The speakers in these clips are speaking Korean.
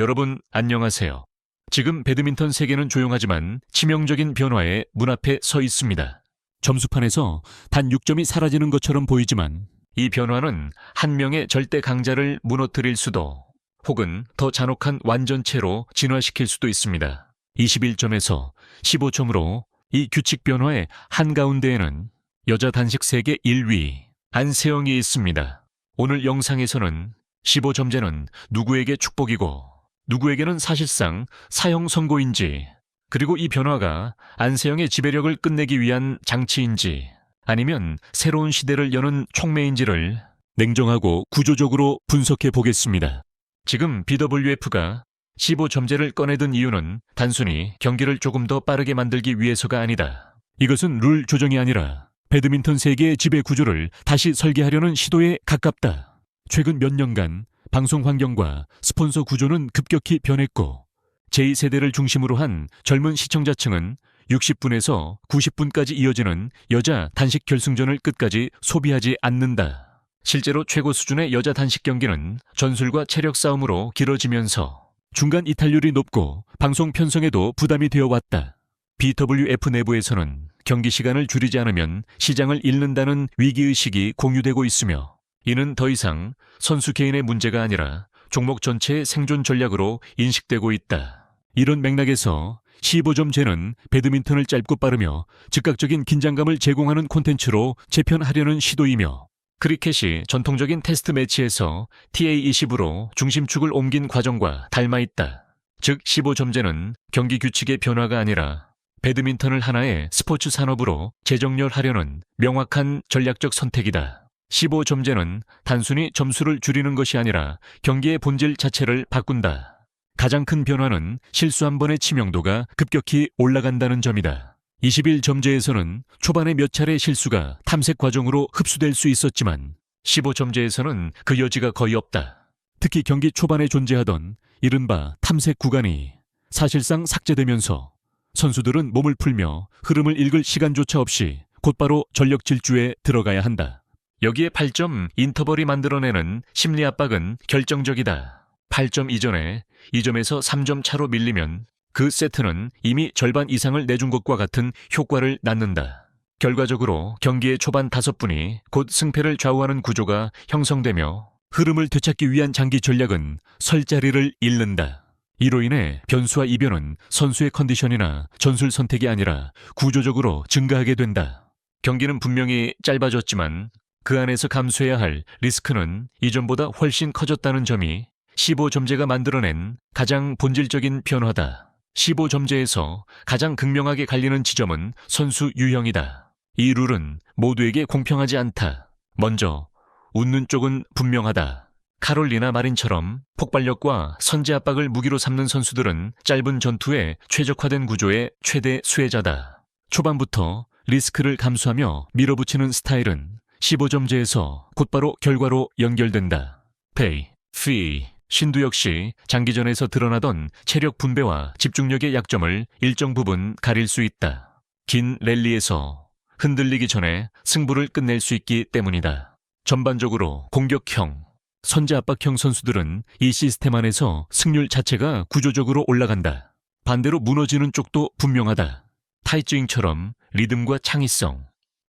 여러분 안녕하세요. 지금 배드민턴 세계는 조용하지만 치명적인 변화의 문 앞에 서 있습니다. 점수판에서 단 6점이 사라지는 것처럼 보이지만 이 변화는 한 명의 절대 강자를 무너뜨릴 수도 혹은 더 잔혹한 완전체로 진화시킬 수도 있습니다. 21점에서 15점으로 이 규칙 변화의 한가운데에는 여자 단식 세계 1위 안세영이 있습니다. 오늘 영상에서는 15점제는 누구에게 축복이고 누구에게는 사실상 사형 선고인지 그리고 이 변화가 안세영의 지배력을 끝내기 위한 장치인지 아니면 새로운 시대를 여는 촉매인지를 냉정하고 구조적으로 분석해 보겠습니다. 지금 BWF가 15점제를 꺼내든 이유는 단순히 경기를 조금 더 빠르게 만들기 위해서가 아니다. 이것은 룰 조정이 아니라 배드민턴 세계의 지배 구조를 다시 설계하려는 시도에 가깝다. 최근 몇 년간 방송 환경과 스폰서 구조는 급격히 변했고 제2세대를 중심으로 한 젊은 시청자층은 60분에서 90분까지 이어지는 여자 단식 결승전을 끝까지 소비하지 않는다. 실제로 최고 수준의 여자 단식 경기는 전술과 체력 싸움으로 길어지면서 중간 이탈률이 높고 방송 편성에도 부담이 되어 왔다. BWF 내부에서는 경기 시간을 줄이지 않으면 시장을 잃는다는 위기의식이 공유되고 있으며 이는 더 이상 선수 개인의 문제가 아니라 종목 전체의 생존 전략으로 인식되고 있다. 이런 맥락에서 15점제는 배드민턴을 짧고 빠르며 즉각적인 긴장감을 제공하는 콘텐츠로 재편하려는 시도이며 크리켓이 전통적인 테스트 매치에서 TA20으로 중심축을 옮긴 과정과 닮아 있다. 즉 15점제는 경기 규칙의 변화가 아니라 배드민턴을 하나의 스포츠 산업으로 재정렬하려는 명확한 전략적 선택이다. 15점제는 단순히 점수를 줄이는 것이 아니라 경기의 본질 자체를 바꾼다. 가장 큰 변화는 실수 한 번의 치명도가 급격히 올라간다는 점이다. 21점제에서는 초반에 몇 차례 실수가 탐색 과정으로 흡수될 수 있었지만 15점제에서는 그 여지가 거의 없다. 특히 경기 초반에 존재하던 이른바 탐색 구간이 사실상 삭제되면서 선수들은 몸을 풀며 흐름을 읽을 시간조차 없이 곧바로 전력 질주에 들어가야 한다. 여기에 8점 인터벌이 만들어내는 심리 압박은 결정적이다. 8점 이전에 2점에서 3점 차로 밀리면 그 세트는 이미 절반 이상을 내준 것과 같은 효과를 낳는다. 결과적으로 경기의 초반 다섯 분이 곧 승패를 좌우하는 구조가 형성되며 흐름을 되찾기 위한 장기 전략은 설 자리를 잃는다. 이로 인해 변수와 이변은 선수의 컨디션이나 전술 선택이 아니라 구조적으로 증가하게 된다. 경기는 분명히 짧아졌지만 그 안에서 감수해야 할 리스크는 이전보다 훨씬 커졌다는 점이 15점제가 만들어낸 가장 본질적인 변화다. 15점제에서 가장 극명하게 갈리는 지점은 선수 유형이다. 이 룰은 모두에게 공평하지 않다. 먼저, 웃는 쪽은 분명하다. 카롤리나 마린처럼 폭발력과 선제 압박을 무기로 삼는 선수들은 짧은 전투에 최적화된 구조의 최대 수혜자다. 초반부터 리스크를 감수하며 밀어붙이는 스타일은 15점제에서 곧바로 결과로 연결된다. 페이, 피, 신두 역시 장기전에서 드러나던 체력 분배와 집중력의 약점을 일정 부분 가릴 수 있다. 긴 랠리에서 흔들리기 전에 승부를 끝낼 수 있기 때문이다. 전반적으로 공격형, 선제 압박형 선수들은 이 시스템 안에서 승률 자체가 구조적으로 올라간다. 반대로 무너지는 쪽도 분명하다. 타이즈잉처럼 리듬과 창의성,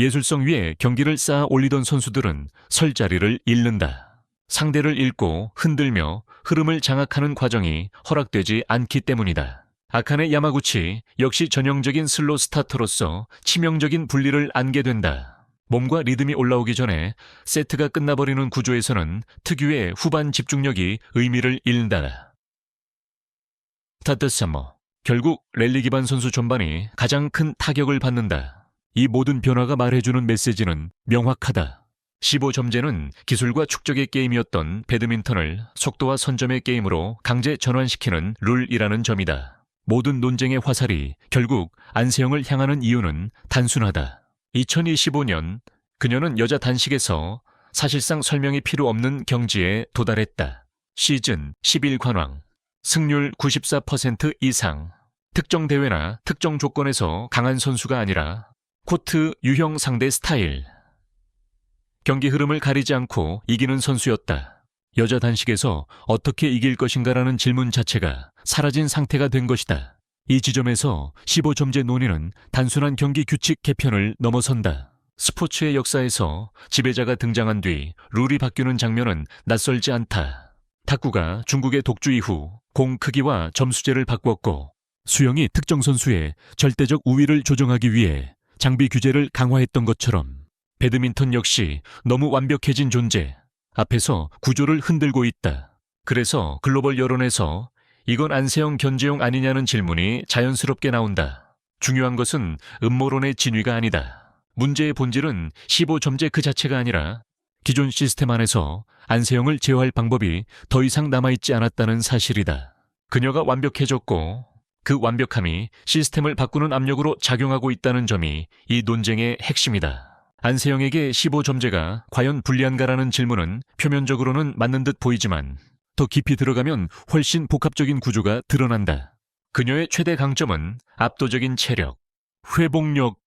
예술성 위에 경기를 쌓아 올리던 선수들은 설 자리를 잃는다. 상대를 읽고 흔들며 흐름을 장악하는 과정이 허락되지 않기 때문이다. 아카네 야마구치 역시 전형적인 슬로 스타터로서 치명적인 분리를 안게 된다. 몸과 리듬이 올라오기 전에 세트가 끝나버리는 구조에서는 특유의 후반 집중력이 의미를 잃는다. 타트 사머 결국 랠리 기반 선수 전반이 가장 큰 타격을 받는다. 이 모든 변화가 말해주는 메시지는 명확하다. 15점제는 기술과 축적의 게임이었던 배드민턴을 속도와 선점의 게임으로 강제 전환시키는 룰이라는 점이다. 모든 논쟁의 화살이 결국 안세영을 향하는 이유는 단순하다. 2025년 그녀는 여자 단식에서 사실상 설명이 필요 없는 경지에 도달했다. 시즌 11관왕, 승률 94% 이상, 특정 대회나 특정 조건에서 강한 선수가 아니라 코트 유형 상대 스타일. 경기 흐름을 가리지 않고 이기는 선수였다. 여자 단식에서 어떻게 이길 것인가라는 질문 자체가 사라진 상태가 된 것이다. 이 지점에서 15점제 논의는 단순한 경기 규칙 개편을 넘어선다. 스포츠의 역사에서 지배자가 등장한 뒤 룰이 바뀌는 장면은 낯설지 않다. 탁구가 중국의 독주 이후 공 크기와 점수제를 바꾸었고 수영이 특정 선수의 절대적 우위를 조정하기 위해 장비 규제를 강화했던 것처럼 배드민턴 역시 너무 완벽해진 존재 앞에서 구조를 흔들고 있다. 그래서 글로벌 여론에서 이건 안세영 견제용 아니냐는 질문이 자연스럽게 나온다. 중요한 것은 음모론의 진위가 아니다. 문제의 본질은 15점제 그 자체가 아니라 기존 시스템 안에서 안세영을 제어할 방법이 더 이상 남아있지 않았다는 사실이다. 그녀가 완벽해졌고 그 완벽함이 시스템을 바꾸는 압력으로 작용하고 있다는 점이 이 논쟁의 핵심이다. 안세영에게 15점제가 과연 불리한가라는 질문은 표면적으로는 맞는 듯 보이지만 더 깊이 들어가면 훨씬 복합적인 구조가 드러난다. 그녀의 최대 강점은 압도적인 체력, 회복력,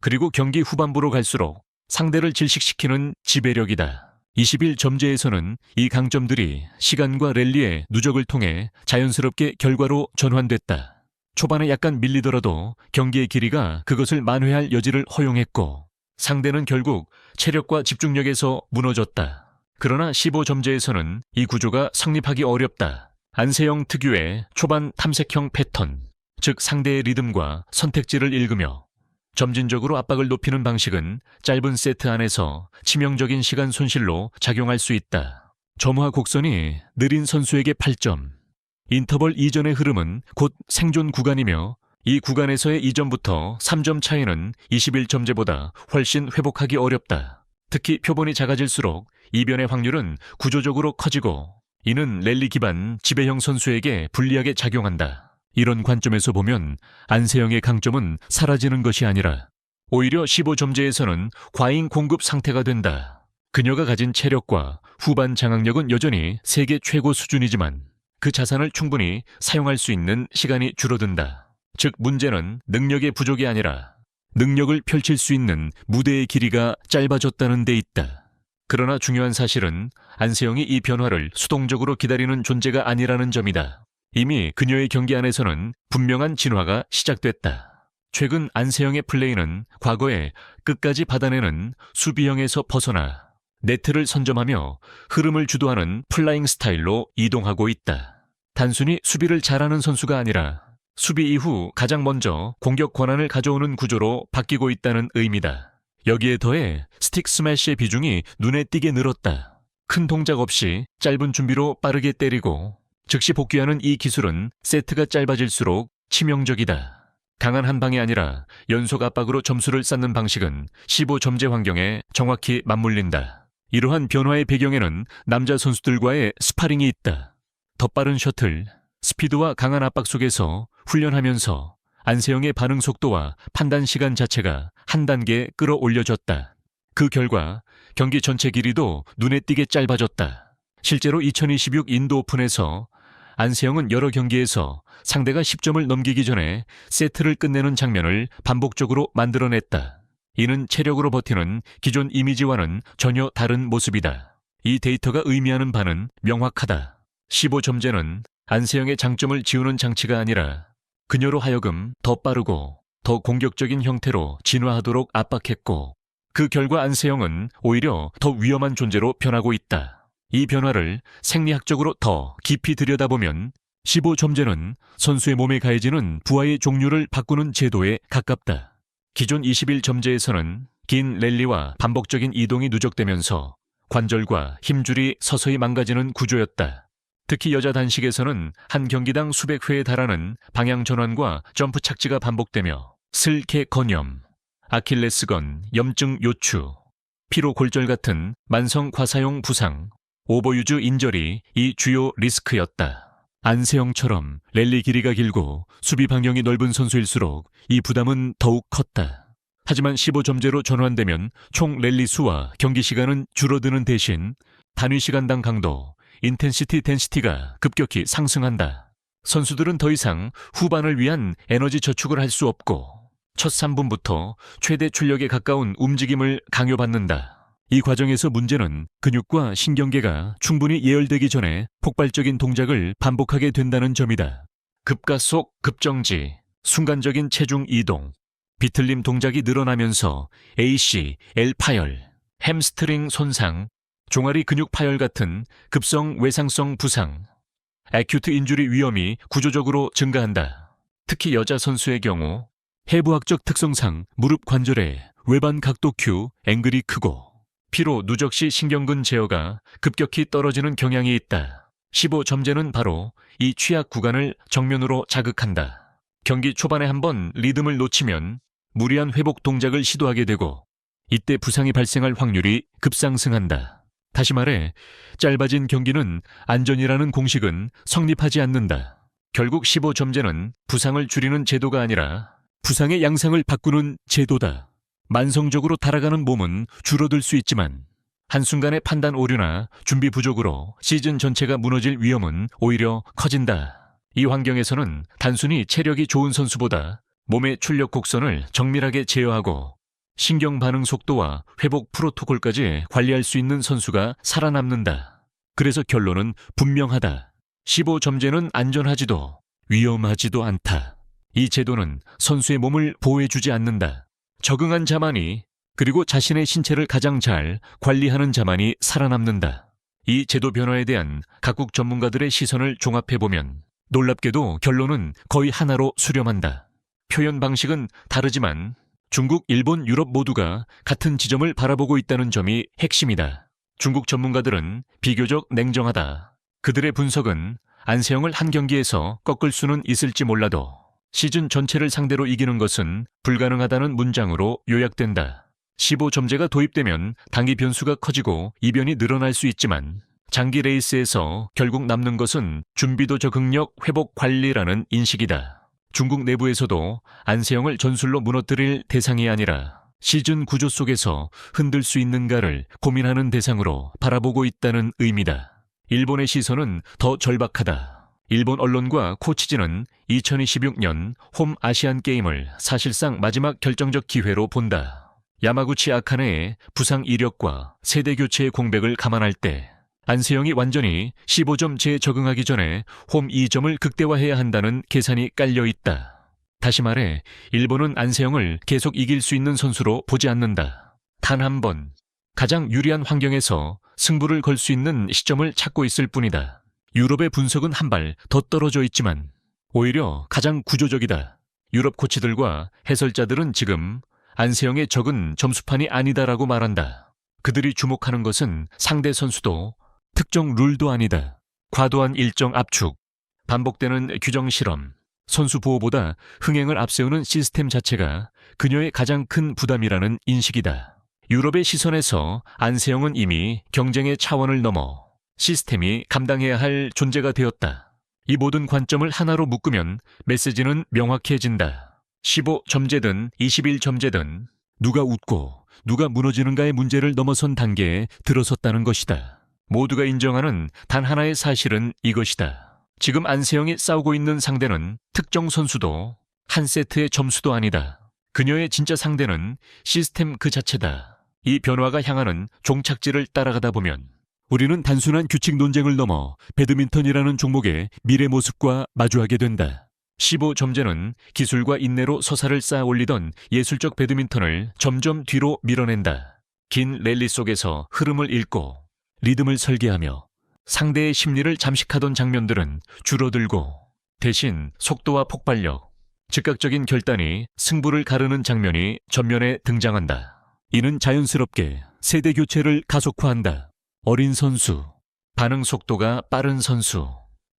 그리고 경기 후반부로 갈수록 상대를 질식시키는 지배력이다. 21점제에서는 이 강점들이 시간과 랠리의 누적을 통해 자연스럽게 결과로 전환됐다. 초반에 약간 밀리더라도 경기의 길이가 그것을 만회할 여지를 허용했고 상대는 결국 체력과 집중력에서 무너졌다. 그러나 15점제에서는 이 구조가 성립하기 어렵다. 안세영 특유의 초반 탐색형 패턴, 즉 상대의 리듬과 선택지를 읽으며 점진적으로 압박을 높이는 방식은 짧은 세트 안에서 치명적인 시간 손실로 작용할 수 있다. 점화 곡선이 느린 선수에게 8점, 인터벌 이전의 흐름은 곧 생존 구간이며 이 구간에서의 이전부터 3점 차이는 21점제보다 훨씬 회복하기 어렵다. 특히 표본이 작아질수록 이변의 확률은 구조적으로 커지고 이는 랠리 기반 지배형 선수에게 불리하게 작용한다. 이런 관점에서 보면 안세영의 강점은 사라지는 것이 아니라 오히려 15점제에서는 과잉 공급 상태가 된다. 그녀가 가진 체력과 후반 장악력은 여전히 세계 최고 수준이지만 그 자산을 충분히 사용할 수 있는 시간이 줄어든다. 즉 문제는 능력의 부족이 아니라 능력을 펼칠 수 있는 무대의 길이가 짧아졌다는 데 있다. 그러나 중요한 사실은 안세영이 이 변화를 수동적으로 기다리는 존재가 아니라는 점이다. 이미 그녀의 경기 안에서는 분명한 진화가 시작됐다. 최근 안세영의 플레이는 과거에 끝까지 받아내는 수비형에서 벗어나 네트를 선점하며 흐름을 주도하는 플라잉 스타일로 이동하고 있다. 단순히 수비를 잘하는 선수가 아니라 수비 이후 가장 먼저 공격 권한을 가져오는 구조로 바뀌고 있다는 의미다. 여기에 더해 스틱 스매시의 비중이 눈에 띄게 늘었다. 큰 동작 없이 짧은 준비로 빠르게 때리고 즉시 복귀하는 이 기술은 세트가 짧아질수록 치명적이다. 강한 한 방이 아니라 연속 압박으로 점수를 쌓는 방식은 15점제 환경에 정확히 맞물린다. 이러한 변화의 배경에는 남자 선수들과의 스파링이 있다. 더 빠른 셔틀, 스피드와 강한 압박 속에서 훈련하면서 안세영의 반응 속도와 판단 시간 자체가 한 단계 끌어올려졌다. 그 결과 경기 전체 길이도 눈에 띄게 짧아졌다. 실제로 2026 인도 오픈에서 안세영은 여러 경기에서 상대가 10점을 넘기기 전에 세트를 끝내는 장면을 반복적으로 만들어냈다. 이는 체력으로 버티는 기존 이미지와는 전혀 다른 모습이다. 이 데이터가 의미하는 바는 명확하다. 15점제는 안세영의 장점을 지우는 장치가 아니라 그녀로 하여금 더 빠르고 더 공격적인 형태로 진화하도록 압박했고 그 결과 안세영은 오히려 더 위험한 존재로 변하고 있다. 이 변화를 생리학적으로 더 깊이 들여다보면 15점제는 선수의 몸에 가해지는 부하의 종류를 바꾸는 제도에 가깝다. 기존 21점제에서는 긴 랠리와 반복적인 이동이 누적되면서 관절과 힘줄이 서서히 망가지는 구조였다. 특히 여자 단식에서는 한 경기당 수백 회에 달하는 방향 전환과 점프 착지가 반복되며 슬개 건염, 아킬레스건, 염증 요추, 피로 골절 같은 만성 과사용 부상, 오버유즈 인절이 이 주요 리스크였다. 안세영처럼 랠리 길이가 길고 수비 방향이 넓은 선수일수록 이 부담은 더욱 컸다. 하지만 15점제로 전환되면 총 랠리 수와 경기 시간은 줄어드는 대신 단위 시간당 강도, 인텐시티 덴시티가 급격히 상승한다. 선수들은 더 이상 후반을 위한 에너지 저축을 할 수 없고 첫 3분부터 최대 출력에 가까운 움직임을 강요받는다. 이 과정에서 문제는 근육과 신경계가 충분히 예열되기 전에 폭발적인 동작을 반복하게 된다는 점이다. 급가속, 급정지, 순간적인 체중 이동, 비틀림 동작이 늘어나면서 AC, L 파열, 햄스트링 손상, 종아리 근육 파열 같은 급성 외상성 부상, 애큐트 인주리 위험이 구조적으로 증가한다. 특히 여자 선수의 경우 해부학적 특성상 무릎 관절의 외반 각도 큐, 앵글이 크고 피로 누적 시 신경근 제어가 급격히 떨어지는 경향이 있다. 15점제는 바로 이 취약 구간을 정면으로 자극한다. 경기 초반에 한번 리듬을 놓치면 무리한 회복 동작을 시도하게 되고 이때 부상이 발생할 확률이 급상승한다. 다시 말해 짧아진 경기는 안전이라는 공식은 성립하지 않는다. 결국 15점제는 부상을 줄이는 제도가 아니라 부상의 양상을 바꾸는 제도다. 만성적으로 달아가는 몸은 줄어들 수 있지만 한순간의 판단 오류나 준비 부족으로 시즌 전체가 무너질 위험은 오히려 커진다. 이 환경에서는 단순히 체력이 좋은 선수보다 몸의 출력 곡선을 정밀하게 제어하고 신경 반응 속도와 회복 프로토콜까지 관리할 수 있는 선수가 살아남는다. 그래서 결론은 분명하다. 15점제는 안전하지도 위험하지도 않다. 이 제도는 선수의 몸을 보호해주지 않는다. 적응한 자만이 그리고 자신의 신체를 가장 잘 관리하는 자만이 살아남는다. 이 제도 변화에 대한 각국 전문가들의 시선을 종합해보면 놀랍게도 결론은 거의 하나로 수렴한다. 표현 방식은 다르지만 중국, 일본, 유럽 모두가 같은 지점을 바라보고 있다는 점이 핵심이다. 중국 전문가들은 비교적 냉정하다. 그들의 분석은 안세영을 한 경기에서 꺾을 수는 있을지 몰라도 시즌 전체를 상대로 이기는 것은 불가능하다는 문장으로 요약된다. 15점제가 도입되면 단기 변수가 커지고 이변이 늘어날 수 있지만 장기 레이스에서 결국 남는 것은 준비도 적응력 회복 관리라는 인식이다. 중국 내부에서도 안세영을 전술로 무너뜨릴 대상이 아니라 시즌 구조 속에서 흔들 수 있는가를 고민하는 대상으로 바라보고 있다는 의미다. 일본의 시선은 더 절박하다. 일본 언론과 코치진은 2026년 홈 아시안 게임을 사실상 마지막 결정적 기회로 본다. 야마구치 아카네의 부상 이력과 세대 교체의 공백을 감안할 때 안세영이 완전히 15점 재적응하기 전에 홈 2점을 극대화해야 한다는 계산이 깔려 있다. 다시 말해 일본은 안세영을 계속 이길 수 있는 선수로 보지 않는다. 단 한 번 가장 유리한 환경에서 승부를 걸 수 있는 시점을 찾고 있을 뿐이다. 유럽의 분석은 한 발 더 떨어져 있지만 오히려 가장 구조적이다. 유럽 코치들과 해설자들은 지금 안세영의 적은 점수판이 아니다라고 말한다. 그들이 주목하는 것은 상대 선수도 특정 룰도 아니다. 과도한 일정 압축, 반복되는 규정 실험, 선수 보호보다 흥행을 앞세우는 시스템 자체가 그녀의 가장 큰 부담이라는 인식이다. 유럽의 시선에서 안세영은 이미 경쟁의 차원을 넘어 시스템이 감당해야 할 존재가 되었다. 이 모든 관점을 하나로 묶으면 메시지는 명확해진다. 15점제든 21점제든 누가 웃고 누가 무너지는가의 문제를 넘어선 단계에 들어섰다는 것이다. 모두가 인정하는 단 하나의 사실은 이것이다. 지금 안세영이 싸우고 있는 상대는 특정 선수도 한 세트의 점수도 아니다. 그녀의 진짜 상대는 시스템 그 자체다. 이 변화가 향하는 종착지를 따라가다 보면 우리는 단순한 규칙 논쟁을 넘어 배드민턴이라는 종목의 미래 모습과 마주하게 된다. 15점제는 기술과 인내로 서사를 쌓아 올리던 예술적 배드민턴을 점점 뒤로 밀어낸다. 긴 랠리 속에서 흐름을 읽고 리듬을 설계하며 상대의 심리를 잠식하던 장면들은 줄어들고 대신 속도와 폭발력, 즉각적인 결단이 승부를 가르는 장면이 전면에 등장한다. 이는 자연스럽게 세대 교체를 가속화한다. 어린 선수, 반응 속도가 빠른 선수,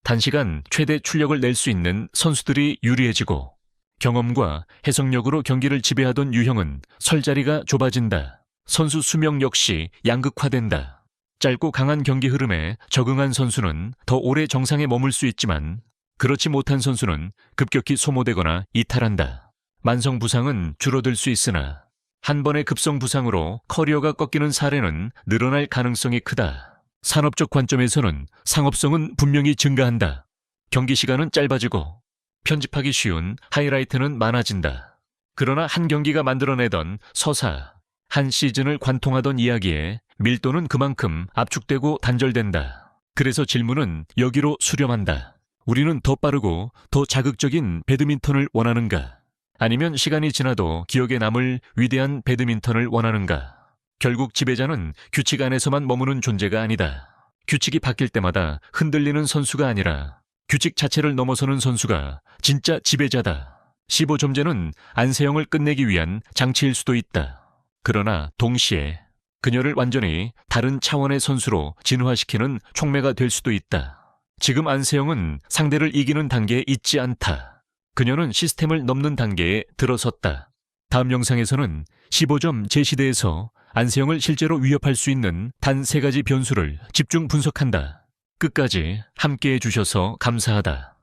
단시간 최대 출력을 낼 수 있는 선수들이 유리해지고 경험과 해석력으로 경기를 지배하던 유형은 설 자리가 좁아진다. 선수 수명 역시 양극화된다. 짧고 강한 경기 흐름에 적응한 선수는 더 오래 정상에 머물 수 있지만 그렇지 못한 선수는 급격히 소모되거나 이탈한다. 만성 부상은 줄어들 수 있으나 한 번의 급성 부상으로 커리어가 꺾이는 사례는 늘어날 가능성이 크다. 산업적 관점에서는 상업성은 분명히 증가한다. 경기 시간은 짧아지고 편집하기 쉬운 하이라이트는 많아진다. 그러나 한 경기가 만들어내던 서사, 한 시즌을 관통하던 이야기에 밀도는 그만큼 압축되고 단절된다. 그래서 질문은 여기로 수렴한다. 우리는 더 빠르고 더 자극적인 배드민턴을 원하는가? 아니면 시간이 지나도 기억에 남을 위대한 배드민턴을 원하는가? 결국 지배자는 규칙 안에서만 머무는 존재가 아니다. 규칙이 바뀔 때마다 흔들리는 선수가 아니라 규칙 자체를 넘어서는 선수가 진짜 지배자다. 15점제는 안세영을 끝내기 위한 장치일 수도 있다. 그러나 동시에 그녀를 완전히 다른 차원의 선수로 진화시키는 촉매가 될 수도 있다. 지금 안세영은 상대를 이기는 단계에 있지 않다. 그녀는 시스템을 넘는 단계에 들어섰다. 다음 영상에서는 15점 제시대에서 안세영을 실제로 위협할 수 있는 단 세 가지 변수를 집중 분석한다. 끝까지 함께 해 주셔서 감사하다.